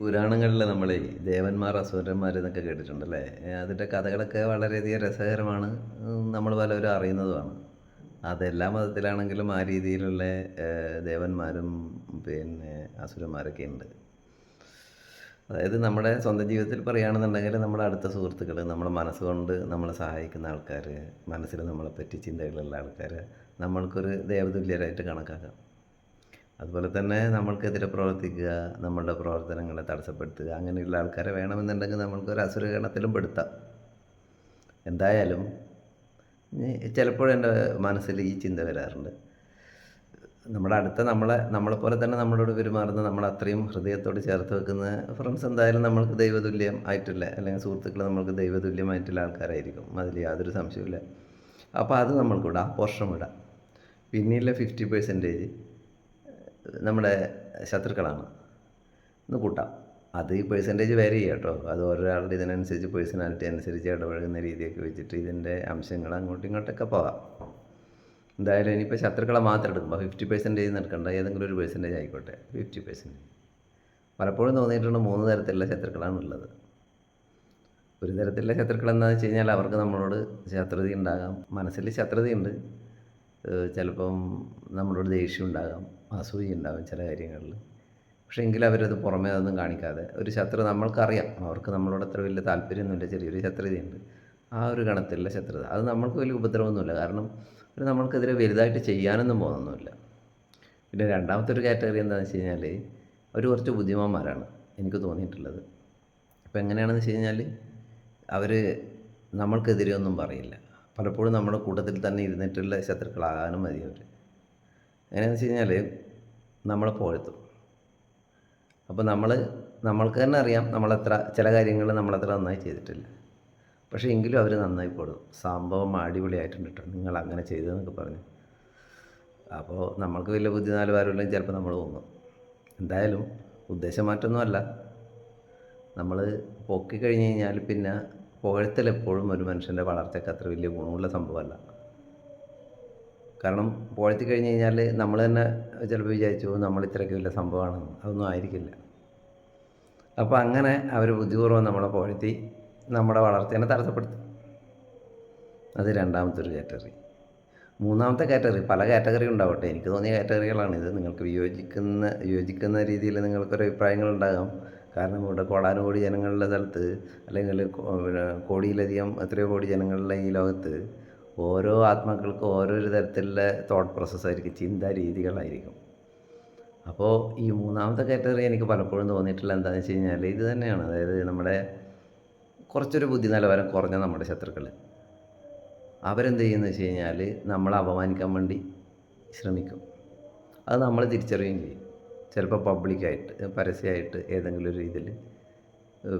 പുരാണങ്ങളിൽ നമ്മൾ ദേവന്മാർ അസുരന്മാർ എന്നൊക്കെ കേട്ടിട്ടുണ്ടല്ലേ? അതിന്റെ കഥകളൊക്കെ വളരെയധികം രസകരമാണ്. നമ്മൾ പലവരും അറിയുന്നതുമാണ്. അതെല്ലാ മതത്തിലാണെങ്കിലും ആ രീതിയിലുള്ള ദേവന്മാരും പിന്നെ അസുരന്മാരൊക്കെ ഉണ്ട്. അതായത് നമ്മുടെ സ്വന്തം ജീവിതത്തിൽ പറയുകയാണെന്നുണ്ടെങ്കിൽ നമ്മുടെ അടുത്ത സുഹൃത്തുക്കൾ നമ്മുടെ മനസ്സുകൊണ്ട് നമ്മളെ സഹായിക്കുന്ന ആൾക്കാർ മനസ്സിൽ നമ്മളെ പറ്റി ചിന്തകളുള്ള ആൾക്കാർ നമ്മൾക്കൊരു ദേവതുല്യരായിട്ട് കണക്കാക്കാം. അതുപോലെ തന്നെ നമ്മൾക്കെതിരെ പ്രവർത്തിക്കുക നമ്മളുടെ പ്രവർത്തനങ്ങളെ തടസ്സപ്പെടുത്തുക അങ്ങനെയുള്ള ആൾക്കാരെ വേണമെന്നുണ്ടെങ്കിൽ നമ്മൾക്ക് ഒരു അസുരഗണത്തിലും പെടുത്താം. എന്തായാലും ചിലപ്പോഴെന്റെ മനസ്സിൽ ഈ ചിന്ത വരാറുണ്ട്. നമ്മുടെ അടുത്ത നമ്മളെ നമ്മളെപ്പോലെ തന്നെ നമ്മളോട് പെരുമാറുന്ന നമ്മൾ അത്രയും ഹൃദയത്തോട് ചേർത്ത് വെക്കുന്ന ഫ്രണ്ട്സ് എന്തായാലും നമ്മൾക്ക് ദൈവതുല്യം ആയിട്ടില്ല. അല്ലെങ്കിൽ സുഹൃത്തുക്കൾ നമ്മൾക്ക് ദൈവതുല്യമായിട്ടുള്ള ആൾക്കാരായിരിക്കും. അതിൽ യാതൊരു സംശയമില്ല അപ്പോൾ അത് നമ്മൾക്ക് വിടാം ആ പോർഷൻ വിടാം പിന്നെയുള്ള ഫിഫ്റ്റി പെർസെന്റേജ് നമ്മുടെ ശത്രുക്കളാണ്. ഒന്ന് കൂട്ടാം. അത് ഈ പേഴ്സന്റേജ് വേരി ചെയ്യാം കേട്ടോ. അത് ഒരാളുടെ ഇതിനനുസരിച്ച് പേഴ്സണാലിറ്റി അനുസരിച്ച് ഇടപഴകുന്ന രീതിയൊക്കെ വെച്ചിട്ട് ഇതിന്റെ അംശങ്ങൾ അങ്ങോട്ടും ഇങ്ങോട്ടൊക്കെ പോകാം. എന്തായാലും ഇനിയിപ്പോൾ ശത്രുക്കളെ മാത്രം എടുക്കുമ്പോൾ ഫിഫ്റ്റി പെർസെന്റേജ് എടുക്കണ്ട. ഏതെങ്കിലും ഒരു പെർസെന്റേജ് ആയിക്കോട്ടെ. ഫിഫ്റ്റി പെർസെന്റേജ് പലപ്പോഴും തോന്നിയിട്ടുണ്ട് മൂന്ന് തരത്തിലുള്ള ശത്രുക്കളാണ് ഉള്ളത്. ഒരു തരത്തിലുള്ള ശത്രുക്കൾ എന്താണെന്ന് വെച്ച് കഴിഞ്ഞാൽ അവർക്ക് നമ്മളോട് ശത്രുത ഉണ്ടാകാം. മനസ്സിൽ ശത്രുതയുണ്ട്. ചിലപ്പം നമ്മളോട് ദേഷ്യം ഉണ്ടാകാം അസൂയ ഉണ്ടാകും ചില കാര്യങ്ങളിൽ. പക്ഷേ എങ്കിൽ അവരത് പുറമേ അതൊന്നും കാണിക്കാതെ ഒരു ശത്രു നമ്മൾക്കറിയാം. അവർക്ക് നമ്മളോട് അത്ര വലിയ താല്പര്യമൊന്നുമില്ല ചെറിയൊരു ശത്രുതയുണ്ട്. ആ ഒരു ഗണത്തിലുള്ള ശത്രുത. അത് നമ്മൾക്ക് വലിയ ഉപദ്രവമൊന്നുമില്ല. കാരണം ഒരു നമ്മൾക്കെതിരെ വലുതായിട്ട് ചെയ്യാനൊന്നും പോകുന്നൊന്നുമില്ല. പിന്നെ രണ്ടാമത്തെ ഒരു കാറ്റഗറി എന്താണെന്ന് വെച്ച് കഴിഞ്ഞാൽ അവർ കുറച്ച് ബുദ്ധിമാന്മാരാണ് എനിക്ക് തോന്നിയിട്ടുള്ളത്. അപ്പോൾ എങ്ങനെയാണെന്ന് വെച്ച് കഴിഞ്ഞാൽ അവർ നമ്മൾക്കെതിരെ ഒന്നും പറയില്ല. പലപ്പോഴും നമ്മുടെ കൂട്ടത്തിൽ തന്നെ ഇരുന്നിട്ടുള്ള ശത്രുക്കളാകാനും മതി അവർ എങ്ങനെയാണെന്ന് വെച്ച് കഴിഞ്ഞാൽ നമ്മളെ പോരത്തും അപ്പോൾ നമ്മൾ നമ്മൾക്ക് തന്നെ അറിയാം നമ്മളെത്ര ചില കാര്യങ്ങൾ നമ്മളത്ര നന്നായി ചെയ്തിട്ടില്ല. പക്ഷേ എങ്കിലും അവർ നന്നായി പോടും. സംഭവം അടിപൊളിയായിട്ടുണ്ട് കേട്ടോ നിങ്ങൾ അങ്ങനെ ചെയ്തതെന്നൊക്കെ പറഞ്ഞു. അപ്പോൾ നമ്മൾക്ക് വലിയ ബുദ്ധി നാല് ചിലപ്പോൾ നമ്മൾ തോന്നും എന്തായാലും ഉദ്ദേശം മാറ്റമൊന്നുമല്ല നമ്മൾ പൊക്കി കഴിഞ്ഞ് കഴിഞ്ഞാൽ പിന്നെ പുകഴ്ത്തൽ എപ്പോഴും ഒരു മനുഷ്യന്റെ വളർച്ചയ്ക്ക് അത്ര വലിയ ഗുണമുള്ള സംഭവമല്ല. കാരണം പുകഴ്ത്തി കഴിഞ്ഞ് കഴിഞ്ഞാൽ നമ്മൾ തന്നെ ചിലപ്പോൾ വിചാരിച്ചു "ഓ, നമ്മൾ ഇത്രയ്ക്ക് വലിയ സംഭവമാണെന്ന്. അതൊന്നും ആയിരിക്കില്ല. അപ്പോൾ അങ്ങനെ അവർ ബുദ്ധിപൂർവം നമ്മളെ പുകഴ്ത്തി നമ്മുടെ വളർച്ചേനെ തടസ്സപ്പെടുത്തും. അത് രണ്ടാമത്തെ ഒരു കാറ്റഗറി. മൂന്നാമത്തെ കാറ്റഗറി പല കാറ്റഗറി ഉണ്ടാവട്ടെ. എനിക്ക് തോന്നിയ കാറ്റഗറികളാണിത് നിങ്ങൾക്ക് വിയോജിക്കുന്ന യോജിക്കുന്ന രീതിയിൽ നിങ്ങൾക്കൊരു അഭിപ്രായങ്ങൾ ഉണ്ടാകാം. കാരണം ഇവിടെ കോടാനുകോടി ജനങ്ങളുടെ സ്ഥലത്ത് അല്ലെങ്കിൽ കോടിയിലധികം എത്രയോ കോടി ജനങ്ങളുടെ ഈ ലോകത്ത് ഓരോ ആത്മാക്കൾക്കും ഓരോരു തരത്തിലുള്ള തോട്ട് പ്രോസസ്സായിരിക്കും ചിന്താ രീതികളായിരിക്കും. അപ്പോൾ ഈ മൂന്നാമത്തെ കാറ്റഗറി എനിക്ക് പലപ്പോഴും തോന്നിയിട്ടുള്ള എന്താണെന്ന് വെച്ച് കഴിഞ്ഞാൽ ഇത് തന്നെയാണ്. അതായത് നമ്മുടെ കുറച്ചൊരു ബുദ്ധി നിലവാരം കുറഞ്ഞ നമ്മുടെ ശത്രുക്കൾ അവരെന്ത് ചെയ്യുന്നു വെച്ച് കഴിഞ്ഞാൽ നമ്മളെ അപമാനിക്കാൻ വേണ്ടി ശ്രമിക്കും. അത് നമ്മൾ തിരിച്ചറിയുകയും ചെയ്യും. ചിലപ്പോൾ പബ്ലിക്കായിട്ട് പരസ്യമായിട്ട് ഏതെങ്കിലും ഒരു രീതിയിൽ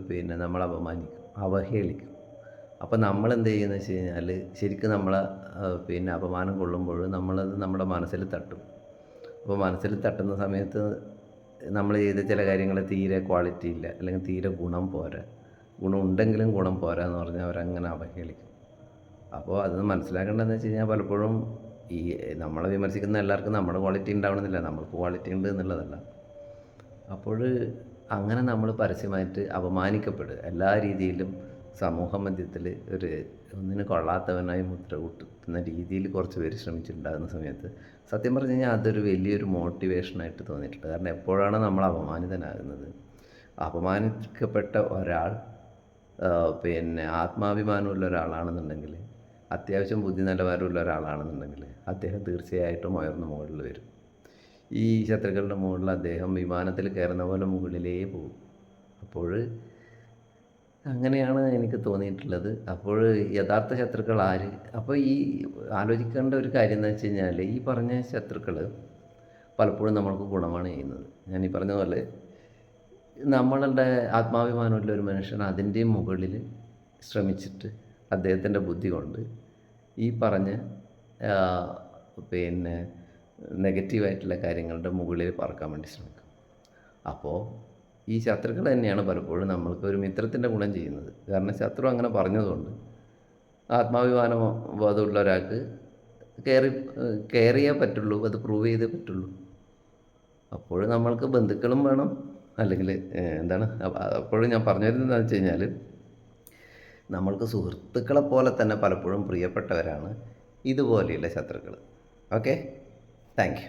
പിന്നെ നമ്മൾ അപമാനിക്കും അവഹേളിക്കും. അപ്പോൾ നമ്മൾ എന്ത് ചെയ്യുന്നത് വെച്ച് കഴിഞ്ഞാൽ ശരിക്കും നമ്മളെ പിന്നെ അപമാനം കൊള്ളുമ്പോൾ നമ്മളത് നമ്മുടെ മനസ്സിൽ തട്ടും. അപ്പോൾ മനസ്സിൽ തട്ടുന്ന സമയത്ത് നമ്മൾ ചെയ്ത ചില കാര്യങ്ങൾ തീരെ ക്വാളിറ്റി ഇല്ല അല്ലെങ്കിൽ തീരെ ഗുണം പോരാ. ഗുണം ഉണ്ടെങ്കിലും ഗുണം പോരാ എന്ന് പറഞ്ഞാൽ അവരങ്ങനെ അവഹേളിക്കും. അപ്പോൾ അത് മനസ്സിലാക്കേണ്ടതെന്ന് വെച്ച് കഴിഞ്ഞാൽ പലപ്പോഴും ഈ നമ്മളെ വിമർശിക്കുന്ന എല്ലാവർക്കും നമ്മുടെ ക്വാളിറ്റി ഉണ്ടാവണമെന്നില്ല നമ്മൾക്ക് ക്വാളിറ്റി ഉണ്ട് എന്നുള്ളതല്ല. അപ്പോൾ അങ്ങനെ നമ്മൾ പരസ്യമായിട്ട് അപമാനിക്കപ്പെടുക. എല്ലാ രീതിയിലും സമൂഹ മധ്യത്തിൽ ഒരു ഒന്നിന് കൊള്ളാത്തവനായി മുദ്ര കൂട്ടുന്ന രീതിയിൽ കുറച്ച് പേര് ശ്രമിച്ചിട്ടുണ്ടാകുന്ന സമയത്ത് സത്യം പറഞ്ഞു കഴിഞ്ഞാൽ അതൊരു വലിയൊരു മോട്ടിവേഷനായിട്ട് തോന്നിയിട്ടുണ്ട്. കാരണം എപ്പോഴാണ് നമ്മൾ അപമാനിതനാകുന്നത്. അപമാനിക്കപ്പെട്ട ഒരാൾ പിന്നെ ആത്മാഭിമാനമുള്ള ഒരാളാണെന്നുണ്ടെങ്കിൽ അത്യാവശ്യം ബുദ്ധി നിലവാരമുള്ള ഒരാളാണെന്നുണ്ടെങ്കിൽ അദ്ദേഹം തീർച്ചയായിട്ടും ഉയർന്ന മുകളിൽ വരും. ഈ ശത്രുക്കളുടെ മുകളിൽ അദ്ദേഹം വിമാനത്തിൽ കയറുന്ന പോലെ മുകളിലേ പോകും. അപ്പോൾ അങ്ങനെയാണ് എനിക്ക് തോന്നിയിട്ടുള്ളത്. അപ്പോൾ യഥാർത്ഥ ശത്രുക്കൾ ആര്? അപ്പോൾ ഈ ആലോചിക്കേണ്ട ഒരു കാര്യം എന്ന് വെച്ച് കഴിഞ്ഞാൽ ഈ പറഞ്ഞ ശത്രുക്കൾ പലപ്പോഴും നമ്മൾക്ക് ഗുണമാണ് ചെയ്യുന്നത്. ഞാൻ ഈ പറഞ്ഞ പോലെ നമ്മളുടെ ആത്മാഭിമാനമുള്ള ഒരു മനുഷ്യൻ അതിന്റെ മുകളിൽ ശ്രമിച്ചിട്ട് അദ്ദേഹത്തിന്റെ ബുദ്ധി കൊണ്ട് ഈ പറഞ്ഞ പിന്നെ നെഗറ്റീവായിട്ടുള്ള കാര്യങ്ങളുടെ മുകളിൽ പറക്കാൻ വേണ്ടി ശ്രമിക്കും. അപ്പോൾ ഈ ശത്രുക്കൾ തന്നെയാണ് പലപ്പോഴും നമ്മൾക്ക് ഒരു മിത്രത്തിന്റെ ഗുണം ചെയ്യുന്നത്. കാരണം ശത്രു അങ്ങനെ പറഞ്ഞതുകൊണ്ട് ആത്മാഭിമാന ബോധമുള്ള ഒരാൾക്ക് കയറി കയറിയേ പറ്റുള്ളൂ അത് പ്രൂവ് ചെയ്തേ പറ്റുള്ളൂ. അപ്പോൾ നമ്മൾക്ക് ബന്ധുക്കളും വേണം. അല്ലെങ്കിൽ എന്താണ് അപ്പ- അപ്പോഴും ഞാൻ പറഞ്ഞു വരുന്നത് എന്താണെന്ന് വെച്ച് കഴിഞ്ഞാൽ നമ്മൾക്ക് സുഹൃത്തുക്കളെ പോലെ തന്നെ പലപ്പോഴും പ്രിയപ്പെട്ടവരാണ് ഇതുപോലെയുള്ള ശത്രുക്കൾ ഓക്കെ? താങ്ക്